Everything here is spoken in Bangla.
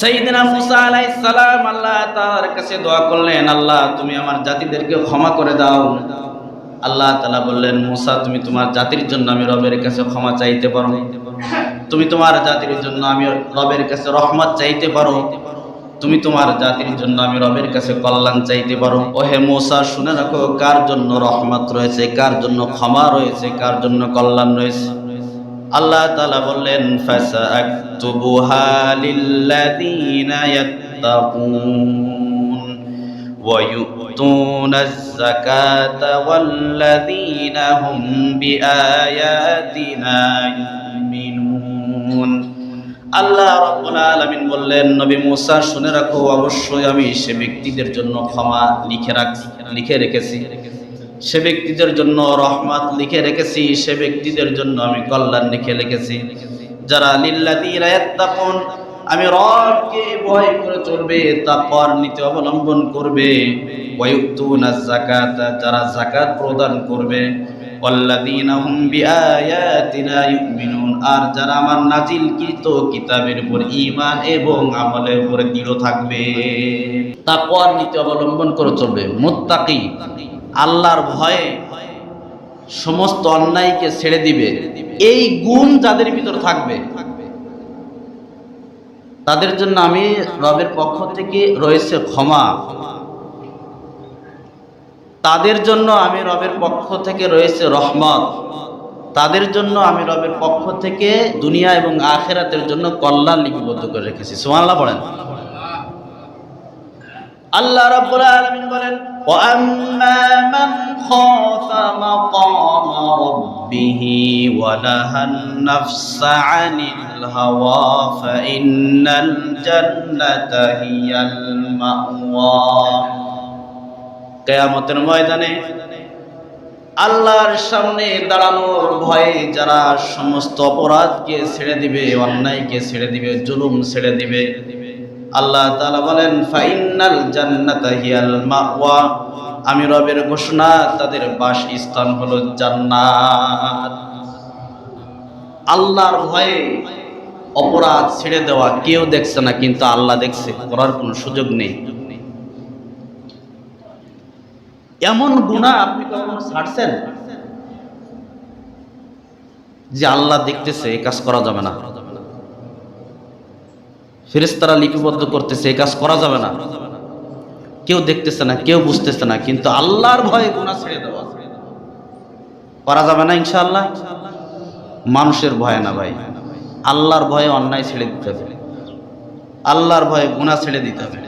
সাইয়েদনা মুসা আলাইহিস সালাম আল্লাহ তাআলার কাছে দোয়া করলেন, আল্লাহ, তুমি আমার জাতিদেরকে ক্ষমা করে দাও। আল্লাহ তাআলা বললেন, মুসা, তুমি তোমার জাতির জন্য আমি রবের কাছে ক্ষমা চাইতে পারো। তুমি তোমার জাতির জন্য আমি রবের কাছে রহমত চাইতে পারো। তুমি তোমার জাতির জন্য আমি রবের কাছে কল্যাণ চাইতে পারো। ও হে মুসা, শুনে রাখো, কার জন্য রহমত রয়েছে, কার জন্য ক্ষমা রয়েছে, কার জন্য কল্যাণ রয়েছে? আল্লাহ তালা বললেন আল্লাহ রাব্বুল আলামিন বললেন, নবী মুসা, শুনে রাখো, অবশ্যই আমি সে ব্যক্তিদের জন্য ক্ষমা লিখে রাখছি লিখে রেখেছি। সে ব্যক্তিদের জন্য রহমত লিখে রেখেছি, সে ব্যক্তিদের জন্য আমি কল্যাণ লিখে রেখেছি। যারা লিল্লাযীনা আমি রবকে ভয় করে চলবে তাকওয়ার নীতি অবলম্বন করবে। ওয়ায়ুতুনা যাকাতা, যারা যাকাত প্রদান করবে। ওয়াল্লাযীনা হুম বিআয়াতিনা ইউমিনুন, আর যারা আমার নাজিলকৃত কিতাবের উপর ঈমান এবং আমলের উপর দৃঢ় থাকবে তাকওয়ার নীতি অবলম্বন করে চলবে। মুত্তাকি আল্লাহর ভয়ে সমস্ত অন্যায়কে ছেড়ে দিবে। এই গুণ যাদের ভিতর থাকবে, তাদের জন্য আমি রবের পক্ষ থেকে রয়েছে ক্ষমা। তাদের জন্য আমি রবের পক্ষ থেকে রয়েছে রহমত। তাদের জন্য আমি রবের পক্ষ থেকে দুনিয়া এবং আখেরাতের জন্য কল্যাণ লিপিবদ্ধ করে রেখেছি। সুবহানাল্লাহ পড়েন আল্লাহ রাব্বুল আলামিন বলেন, ওয়া আম্মা মান খাফা মাকাম রাব্বিহি ওয়া নাহান নাফসা আনিল হাওয়া ফা ইন্নাল জান্নাতা হিয়াল মাওয়া. কিয়ামতের ময়দানে আল্লাহর সামনে দাঁড়ানোর ভয়ে যারা সমস্ত অপরাধকে ছেড়ে দিবে, অন্যায়কে ছেড়ে দিবে, জুলুম ছেড়ে দিবে আল্লাহ তাআলা বলেন ফাইনাল জান্নাতা হিয়াল মাওয়া। আমি রবের ঘোষণা, তাদের বাসস্থান হলো জান্নাত। আল্লাহর ভয়ে অপরাধ ছেড়ে দেওয়া কেউ দেখছে না, কিন্তু আল্লাহ দেখছে, করার কোনো সুযোগ নেই। এমন গুণা আপনি কখনো ছাড়ছেন? যে আল্লাহ দেখতেছে এই কাজ করা যাবে না। ফেরেস্তারা লিপিবদ্ধ করতেছে এই কাজ করা যাবে না। কেউ দেখতেছে না, কেউ বুঝতেছে না, কিন্তু আল্লাহর ভয়ে গুণা ছেড়ে দেওয়া। করা যাবে না ইনশাআল্লাহ? মানুষের ভয়ে না ভাই। আল্লাহর ভয়ে অন্যায় ছেড়ে দিতে হবে। আল্লাহর ভয়ে গুণা ছেড়ে দিতে হবে।